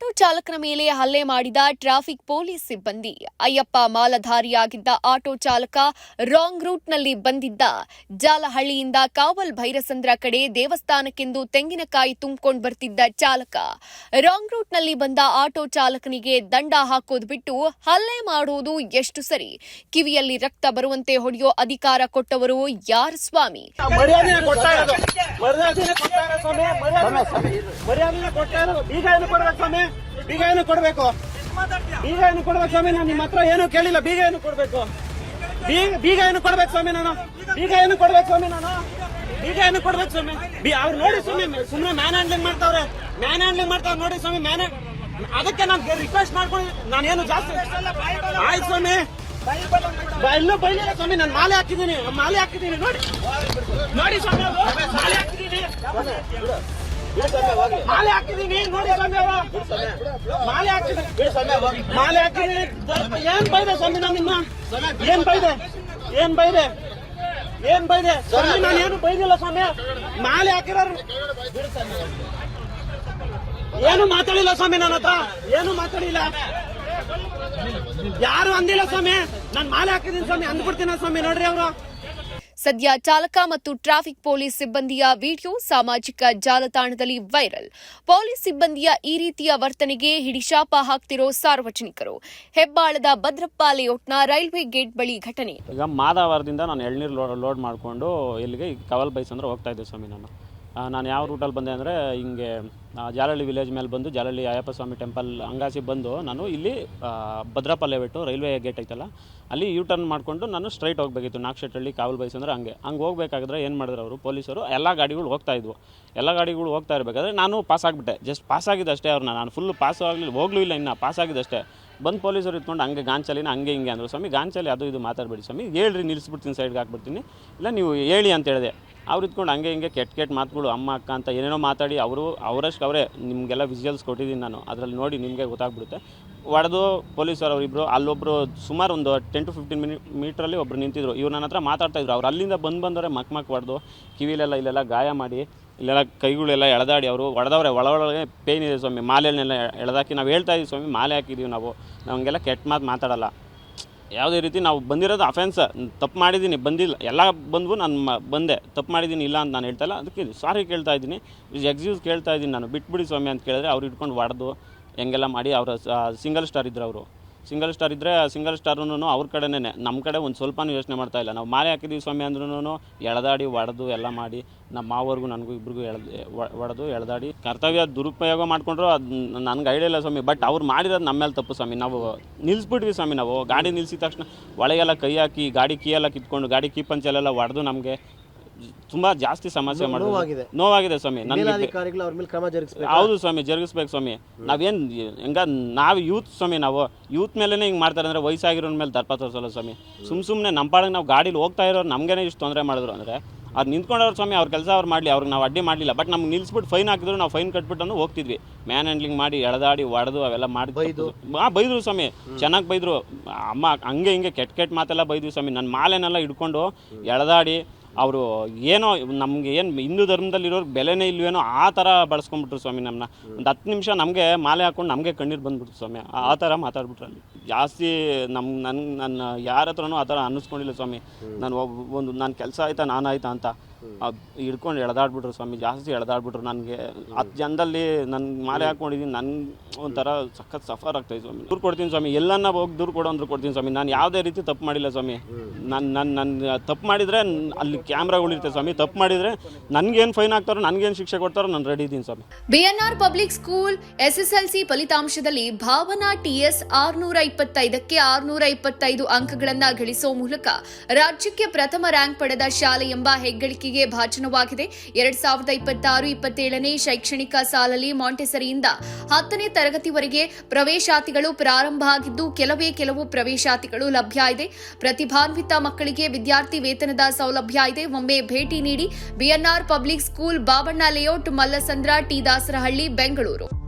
Auto ಚಾಲಕನ ಮೇಲೆ ಹಲ್ಲೆ ಮಾಡಿದ ಟ್ರಾಫಿಕ್ ಪೊಲೀಸ್ ಸಿಬ್ಬಂದಿ. ಅಯ್ಯಪ್ಪ ಮಾಲಧಾರಿಯಾಗಿದ್ದ ಆಟೋ ಚಾಲಕ ರಾಂಗ್ ರೂಟ್ನಲ್ಲಿ ಬಂದಿದ್ದ. ಜಾಲಹಳ್ಳಿಯಿಂದ ಕಾವಲ್ ಭೈರಸಂದ್ರ ಕಡೆ ದೇವಸ್ಥಾನಕ್ಕೆಂದು ತೆಂಗಿನಕಾಯಿ ತುಂಬಿಕೊಂಡು ಬರ್ತಿದ್ದ ಚಾಲಕ. ರಾಂಗ್ ರೂಟ್ನಲ್ಲಿ ಬಂದ ಆಟೋ ಚಾಲಕನಿಗೆ ದಂಡ ಹಾಕೋದು ಬಿಟ್ಟು ಹಲ್ಲೆ ಮಾಡುವುದು ಎಷ್ಟು ಸರಿ? ಕಿವಿಯಲ್ಲಿ ರಕ್ತ ಬರುವಂತೆ ಹೊಡೆಯೋ ಅಧಿಕಾರ ಕೊಟ್ಟವರು ಯಾರ ಸ್ವಾಮಿ? ಮರ್ಯಾದೆನ ಕೊಡ್ತಾ ಇರೋದು. ಬೀಗ ಏನು ಕೊಡ್ಬೇಕು ಸ್ವಾಮಿ? ಬೀಗ ಏನು ಕೊಡ್ಬೇಕು? ಬೀಗ ಏನು ಕೊಡ್ಬೇಕು ಸ್ವಾಮಿ ನಾನು? ನಿಮ್ಮ ಹತ್ರ ಏನು ಕೇಳಿಲ್ಲ. ಬೀಗ ಏನು ಕೊಡ್ಬೇಕು? ಬೀಗ ಏನು ಕೊಡ್ಬೇಕು ಸ್ವಾಮಿ ನಾನು? ಬೀಗ ಏನು ಕೊಡ್ಬೇಕು ಸ್ವಾಮಿ ನಾನು? ಬೀಗ ಏನು ಕೊಡ್ಬೇಕು ಸ್ವಾಮಿ? ಬಿ ಅವ್ರು ನೋಡಿ ಸ್ವಾಮಿ ಸುಮ್ಮನೆ ಮ್ಯಾನ್ ಹ್ಯಾಂಡ್ಲಿಂಗ್ ಮಾಡ್ತಾವ್ರೆ. ಮ್ಯಾನ್ ಹ್ಯಾಂಡ್ಲಿಂಗ್ ಮಾಡ್ತಾವ್ರೆ ನೋಡಿ ಸ್ವಾಮಿ ಮ್ಯಾನ್ ಅದಕ್ಕೆ ನಾನು ರಿಕ್ವೆಸ್ಟ್ ಮಾಡ್ಕೊಂಡು ನಾನೇನು ಜಾಸ್ತಿ ಆಯ್ತು ಸ್ವಾಮಿ. ಎಲ್ಲೂ ಬೈಲಿಲ್ಲ ಸ್ವಾಮಿ. ನಾನು ಮಾಲೆ ಹಾಕಿದ್ದೀನಿ. ಮಾಲೆ ಹಾಕಿದ್ದೀನಿ, ನೋಡಿ. ನೋಡಿ ಸ್ವಾಮಿ. ಮಾಲೆ ಹಾಕಿದ್ದೀನಿ. ಮಾಲೆ ಹಾಕಿದೀನಿ ನೋಡಿ ಸ್ವಾಮಿ. ಮಾಲೆ ಹಾಕಿದೀನಿ ಮಾಲೆ ಹಾಕಿದೀನಿ ಏನ್ ಬೈದೆ ಸ್ವಾಮಿ ನಿಮ್ಮ ಏನ್ ಬೈದೆ? ಏನ್ ಬೈದೆ? ಏನ್ ಬೈದೆ? ಸ್ವಾಮಿ, ನಾನು ಏನು ಬೈದಿಲ್ಲ ಸ್ವಾಮಿ. ಮಾಲೆ ಹಾಕಿರೋರು ಏನು ಮಾತಾಡಿಲ್ಲ ಸ್ವಾಮಿ ನನ್ನ ಹತ್ರ? ಏನು ಮಾತಾಡಿಲ್ಲ? ಯಾರು ಅಂದಿಲ್ಲ ಸ್ವಾಮಿ. ನಾನು ಮಾಲೆ ಹಾಕಿದೀನಿ ಸ್ವಾಮಿ. ಅಂದ್ಬಿಡ್ತೀನ ಸ್ವಾಮಿ? ನೋಡ್ರಿ ಅವರು. ಸದ್ಯ ಚಾಲಕ ಮತ್ತು ಟ್ರಾಫಿಕ್ ಪೊಲೀಸ್ ಸಿಬ್ಬಂದಿಯ ವಿಡಿಯೋ ಸಾಮಾಜಿಕ ಜಾಲತಾಣದಲ್ಲಿ ವೈರಲ್. ಪೊಲೀಸ್ ಸಿಬ್ಬಂದಿಯ ಈ ರೀತಿಯ ವರ್ತನೆಗೆ ಹಿಡಿಶಾಪ ಹಾಕ್ತಿರೋ ಸಾರ್ವಜನಿಕರು. ಹೆಬ್ಬಾಳದ ಭದ್ರಪ್ಪ ಲೇಔಟ್ನ ರೈಲ್ವೆ ಗೇಟ್ ಬಳಿ ಘಟನೆ. ಈಗ ಮಾದಾವರದಿಂದ ನಾನು ಎಳ್ನೀರು ಲೋಡ್ ಮಾಡಿಕೊಂಡು ಇಲ್ಲಿಗೆ ಕವಲ್ ಬೈಸ್ ಅಂದ್ರೆ ಹೋಗ್ತಾ ಇದ್ದೆ ಸ್ವಾಮಿ ನಾನು. ನಾನು ಯಾವ ರೂಟಲ್ಲಿ ಬಂದೆ ಅಂದರೆ ಹಿಂಗೆ ಜಾಲಳ್ಳಿ ವಿಲೇಜ್ ಮೇಲೆ ಬಂದು ಜಾಲಳ್ಳಿ ಅಯ್ಯಪ್ಪ ಸ್ವಾಮಿ ಟೆಂಪಲ್ ಅಂಗಾಸಿ ಬಂದು ನಾನು ಇಲ್ಲಿ ಭದ್ರಪಲ್ಲೆ ಲೇಔಟು ರೈಲ್ವೆ ಗೇಟ್ ಐತಲ್ಲ, ಅಲ್ಲಿ ಯೂ ಟರ್ನ್ ಮಾಡಿಕೊಂಡು ನಾನು ಸ್ಟ್ರೈಟ್ ಹೋಗಬೇಕಿತ್ತು. ನಾಗಶೆಟ್ಟಳ್ಳಿ ಕಾವಲ್ ಬೈಸ್ ಅಂದರೆ ಹಂಗೆ. ಹಂಗೆ ಹೋಗ್ಬೇಕಾದ್ರೆ ಏನು ಮಾಡಿದ್ರು ಅವರು? ಪೊಲೀಸರು ಎಲ್ಲ ಗಾಡಿಗಳು ಹೋಗ್ತಾ ಇದ್ವು. ಎಲ್ಲ ಗಾಡಿಗಳು ಹೋಗ್ತಾ ಇರಬೇಕಾದ್ರೆ ನಾನು ಪಾಸ್ ಆಗಿಬಿಟ್ಟೆ. ಜಸ್ಟ್ ಪಾಸ್ ಆಗಿದ್ದಷ್ಟೇ ಅವ್ರನ್ನ. ನಾನು ಫುಲ್ ಪಾಸ್ ಆಗಲಿಲ್ಲ. ಹೋಗ್ಲೂ ಇಲ್ಲ ಇನ್ನು. ಪಾಸ್ ಆಗಿದ್ದಷ್ಟೇ ಬಂದು ಪೊಲೀಸರು ಇಟ್ಕೊಂಡು ಹಂಗೆ ಗಾಂಚಲಿನ ಹಂಗೆ ಹಿಂಗೆ ಅಂದರು. ಸ್ವಾಮಿ, ಗಾಂಚಲಿ ಅದು ಇದು ಮಾತಾಡಬೇಡಿ ಸ್ವಾಮಿ. ಹೇಳ್ರಿ ನಿಲ್ಲಿಸ್ಬಿಡ್ತೀನಿ ಸೈಡ್ಗೆ ಹಾಕ್ಬಿಡ್ತೀನಿ. ಇಲ್ಲ, ನೀವು ಹೇಳಿ ಅಂತ ಹೇಳಿದೆ. ಅವ್ರು ಇದ್ಕೊಂಡು ಹಂಗೆ ಹಿಂಗೆ ಕೆಟ್ಟ ಕೆಟ್ಟ ಮಾತುಗಳು ಅಮ್ಮ, ಅಕ್ಕ ಅಂತ ಏನೇನೋ ಮಾತಾಡಿ ಅವರು ಅವರಷ್ಟು ಅವರೇ ನಿಮಗೆಲ್ಲ ವಿಜುವಲ್ಸ್ ಕೊಟ್ಟಿದ್ದೀನಿ ನಾನು. ಅದರಲ್ಲಿ ನೋಡಿ ನಿಮಗೆ ಗೊತ್ತಾಗ್ಬಿಡುತ್ತೆ. ಒಡೆದು ಪೊಲೀಸರು ಅವರಿಬ್ಬರು ಅಲ್ಲೊಬ್ಬರು ಸುಮಾರು ಒಂದು ಟೆನ್ ಟು ಫಿಫ್ಟೀನ್ ಮಿನಿ ಮೀಟ್ರಲ್ಲಿ ಒಬ್ರು ನಿಂತಿದ್ರು. ಇವ್ರು ನನ್ನ ಹತ್ರ ಮಾತಾಡ್ತಾ ಇದ್ರು. ಅವ್ರು ಅಲ್ಲಿಂದ ಬಂದು ಬಂದವರೆ ಮಕ್ ಮಕ್ ಹೊಡೆದು ಕಿವಿಲೆಲ್ಲ ಇಲ್ಲೆಲ್ಲ ಗಾಯ ಮಾಡಿ, ಇಲ್ಲೆಲ್ಲ ಕೈಗಳೆಲ್ಲ ಎಳೆದಾಡಿ ಅವರು ಒಡೆದವ್ರೆ ಒಳಗೊಳಗೆ ಒಳಗೆ ಪೇಯ್ನ್ ಇದೆ ಸ್ವಾಮಿ ಮಾಲೆಯನ್ನೆಲ್ಲ ಎಳೆದಾಕಿ ನಾವು ಹೇಳ್ತಾ ಇದ್ದೀವಿ ಸ್ವಾಮಿ, ಮಾಲೆ ಹಾಕಿದ್ದೀವಿ ನಾವು. ನಮಗೆಲ್ಲ ಕೆಟ್ಟ ಮಾತು ಮಾತಾಡಲ್ಲ. ಯಾವುದೇ ರೀತಿ ನಾವು ಬಂದಿರೋದು ಅಫೆನ್ಸ್ ತಪ್ಪು ಮಾಡಿದ್ದೀನಿ, ಬಂದಿಲ್ಲ. ಎಲ್ಲ ಬಂದ್ವು ನಾನು ಬಂದೆ. ತಪ್ಪು ಮಾಡಿದ್ದೀನಿ, ಇಲ್ಲ ಅಂತ ನಾನು ಹೇಳ್ತಾ ಇಲ್ಲ. ಅದಕ್ಕೆ ಸಾರಿ ಕೇಳ್ತಾ ಇದ್ದೀನಿ. ಎಕ್ಸ್ಯೂಸ್ ಕೇಳ್ತಾ ಇದ್ದೀನಿ ನಾನು. ಬಿಟ್ಬಿಡಿ ಸ್ವಾಮಿ ಅಂತ ಕೇಳಿದ್ರೆ ಅವ್ರು ಇಟ್ಕೊಂಡು ಹೊಡೆದು ಹೆಂಗೆಲ್ಲ ಮಾಡಿ ಅವರ ಸಿಂಗಲ್ ಸ್ಟಾರ್ ಇದ್ರು ಅವರು. ಸಿಂಗಲ್ ಸ್ಟಾರ್ ಇದ್ದರೆ ಸಿಂಗಲ್ ಸ್ಟಾರ್ನೂ ಅವ್ರ ಕಡೆನೇ ನಮ್ಮ ಕಡೆ ಒಂದು ಸ್ವಲ್ಪನೂ ಯೋಚನೆ ಮಾಡ್ತಾ ಇಲ್ಲ. ನಾವು ಮಾಲೆ ಹಾಕಿದ್ದೀವಿ ಸ್ವಾಮಿ ಅಂದ್ರೂ ಎಳೆದಾಡಿ, ಒಡೆದು ಎಲ್ಲ ಮಾಡಿ ನಮ್ಮ ಮಾವರ್ಗೂ ನನಗೂ ಇಬ್ರಿಗೂ ಎಳ್ದು ಒಡೆದು, ಎಳೆದಾಡಿ ಕರ್ತವ್ಯ ದುರುಪಯೋಗ ಮಾಡಿಕೊಂಡ್ರು ಅದು ನನಗೆ ಐಡಿಯಾ ಇಲ್ಲ ಸ್ವಾಮಿ. ಬಟ್ ಅವ್ರು ಮಾಡಿರೋದು ನಮ್ಮ ಮೇಲೆ ತಪ್ಪು ಸ್ವಾಮಿ. ನಾವು ನಿಲ್ಲಿಸ್ಬಿಟ್ವಿ ಸ್ವಾಮಿ ನಾವು. ಗಾಡಿ ನಿಲ್ಲಿಸಿದ ತಕ್ಷಣ ಒಳಗೆಲ್ಲ ಕೈ ಹಾಕಿ, ಗಾಡಿ ಕೀ ಎಲ್ಲ ಕಿತ್ಕೊಂಡು, ಗಾಡಿ ಕೀ ಪಂಚಲೆಲ್ಲ ಒಡೆದು ನಮಗೆ ತುಂಬ ಜಾಸ್ತಿ ಸಮಸ್ಯೆ ಮಾಡಿದೆ ನೋವಾಗಿದೆ. ನೋವಾಗಿದೆ ಸ್ವಾಮಿ ನನಗೆ ಮೇಲಾಧಿಕಾರಿಗಳು ಅವ್ರ ಮೇಲೆ ಕ್ರಮ ಜರುಗಿಸಬೇಕು? ಹೌದು ಸ್ವಾಮಿ ಜರುಗಿಸ್ಬೇಕು ಸ್ವಾಮಿ. ನಾವೇನ್ ಹೆಂಗ ನಾವು ಯೂತ್ ಸ್ವಾಮಿ ನಾವು. ಯೂತ್ ಮೇಲೇ ಹಿಂಗ್ ಮಾಡ್ತಾರೆ ಅಂದ್ರೆ ವಯಸ್ಸಾಗಿರೋ ಮೇಲೆ ದರ್ಪ ತೋರಿಸಲ್ಲ ಸ್ವಾಮಿ. ಸುಮ್ ಸುಮ್ನೆ ನಮ್ಮ ಪಾಡಿಗೆ ನಾವು ಗಾಡೀಲಿ ಹೋಗ್ತಾ ಇರೋರು ನಮಗೇನೆ ಇಷ್ಟು ತೊಂದರೆ ಮಾಡಿದ್ರು ಅಂದ್ರೆ ಅವ್ರು ನಿಂತ್ಕೊಂಡವ್ರು ಸ್ವಾಮಿ ಅವ್ರ ಕೆಲಸ ಅವ್ರು ಮಾಡಲಿ ಅವ್ರಿಗೆ ನಾವು ಅಡ್ಡಿ ಮಾಡಲಿಲ್ಲ. ಬಟ್ ನಮ್ಗೆ ನಿಲ್ಸ್ಬಿಟ್ಟು ಫೈನ್ ಹಾಕಿದ್ರು ನಾವು ಫೈನ್ ಕಟ್ಬಿಟ್ಟು ಹೋಗ್ತಿದ್ವಿ. ಮ್ಯಾನ್ ಹ್ಯಾಂಡ್ಲಿಂಗ್ ಮಾಡಿ ಎಳೆದಾಡಿ ಹೊಡೆದು ಅವೆಲ್ಲ ಮಾಡಿ ಹಾಂ ಬೈದ್ರು ಸ್ವಾಮಿ. ಚೆನ್ನಾಗಿ ಬೈದ್ರು. ಅಮ್ಮ ಹಂಗೆ ಹಿಂಗೆ ಕೆಟ್ಟ ಕೆಟ್ಟ ಮಾತೆಲ್ಲ ಬೈದ್ವಿ ಸ್ವಾಮಿ. ನನ್ನ ಮಾಲೆನೆಲ್ಲ ಹಿಡ್ಕೊಂಡು ಎಳೆದಾಡಿ ಅವರು ಏನೋ ನಮಗೆ ಏನು ಹಿಂದೂ ಧರ್ಮದಲ್ಲಿರೋರು ಬೆಲೆನೇ ಇಲ್ವೇನೋ ಆ ಥರ ಬಳಸ್ಕೊಂಡ್ಬಿಟ್ರು ಸ್ವಾಮಿ ನಮ್ಮನ್ನ ಒಂದು ಹತ್ತು ನಿಮಿಷ ನಮಗೆ ಮಾಲೆ ಹಾಕೊಂಡು ನಮಗೆ ಕಣ್ಣೀರು ಬಂದ್ಬಿಟ್ರು ಸ್ವಾಮಿ. ಆ- ಥರ ಮಾತಾಡ್ಬಿಟ್ರು ಅಲ್ಲಿ. ಜಾಸ್ತಿ ನಮ್ಮ ನನ್ನ ನನ್ನ ಯಾರ ಹತ್ರನೂ ಆ ಥರ ಅನ್ನಿಸ್ಕೊಂಡಿಲ್ಲ ಸ್ವಾಮಿ. ನಾನು ಒಬ್ಬ ಒಂದು ನನ್ನ ಕೆಲಸ ಆಯ್ತಾ ನಾನು ಆಯ್ತಾ ಅಂತ. ಅದ್ ಹಿಡ್ಕೊಂಡು ಎಳೆದಾಡ್ಬಿಟ್ರು ಸ್ವಾಮಿ ಜಾಸ್ತಿ ಎಳೆದಾಡ್ಬಿಟ್ರು ನನಗೆ. ಹತ್ತು ಜನದಲ್ಲಿ ನನ್ನ ಮಾಲೆ ಹಾಕ್ಕೊಂಡಿದ್ದೀನಿ ನನ್ನ ಒಂಥರ ಸಖತ್ ಸಫರ್ ಆಗ್ತಾಯಿದೆ ಸ್ವಾಮಿ. ದೂರು ಕೊಡ್ತೀನಿ ಸ್ವಾಮಿ ಎಲ್ಲನ್ನ ಹೋಗಿ ದೂರು ಕೊಡೋ ಅಂದ್ರೆ ಕೊಡ್ತೀನಿ ಸ್ವಾಮಿ. ನಾನು ಯಾವುದೇ ರೀತಿ ತಪ್ಪು ಮಾಡಿಲ್ಲ ಸ್ವಾಮಿ. ನನ್ನ ನನ್ನ ನನ್ನ ತಪ್ಪು ಮಾಡಿದರೆ ಅಲ್ಲಿ ಕ್ಯಾಮ್ರಾಗಳಿರ್ತೇವೆ ಸ್ವಾಮಿ. ತಪ್ಪು ಮಾಡಿದರೆ ನನಗೇನು ಫೈನ್ ಹಾಕ್ತಾರೋ ನನಗೇನು ಶಿಕ್ಷೆ ಕೊಡ್ತಾರೋ ನಾನು ರೆಡಿ ಇದ್ದೀನಿ ಸ್ವಾಮಿ. B N R public school S S L C ಫಲಿತಾಂಶದಲ್ಲಿ ಭಾವನಾ ಟಿಎಸ್ ಆರ್ನೂರ ಇಪ್ಪತ್ತೈದಕ್ಕೆ ಆರ್ನೂರ ಇಪ್ಪತ್ತೈದು ಅಂಕಗಳನ್ನು ಗಳಿಸೋ ಮೂಲಕ ರಾಜ್ಯಕ್ಕೆ ಪ್ರಥಮ ರ್ಯಾಂಕ್ ಪಡೆದ ಶಾಲೆ ಎಂಬ ಹೆಗ್ಗಳಿಕೆಗೆ ಭಾಜನವಾಗಿದೆ. ಎರಡ್ ಸಾವಿರದ ಇಪ್ಪತ್ತಾರು ಇಪ್ಪತ್ತೇಳನೇ ಶೈಕ್ಷಣಿಕ ಸಾಲಲ್ಲಿ ಮಾಂಟೆಸರಿಯಿಂದ ಹತ್ತನೇ ತರಗತಿವರೆಗೆ ಪ್ರವೇಶಾತಿಗಳು ಪ್ರಾರಂಭ ಆಗಿದ್ದು, ಕೆಲವೇ ಕೆಲವು ಪ್ರವೇಶಾತಿಗಳು ಲಭ್ಯ ಇದೆ. ಪ್ರತಿಭಾನ್ವಿತ ಮಕ್ಕಳಿಗೆ ವಿದ್ಯಾರ್ಥಿ ವೇತನದ ಸೌಲಭ್ಯ ಇದೆ. ಒಮ್ಮೆ ಭೇಟಿ ನೀಡಿ BNR public school Babanna layout Mallasandra T Dasarahalli, Bengaluru.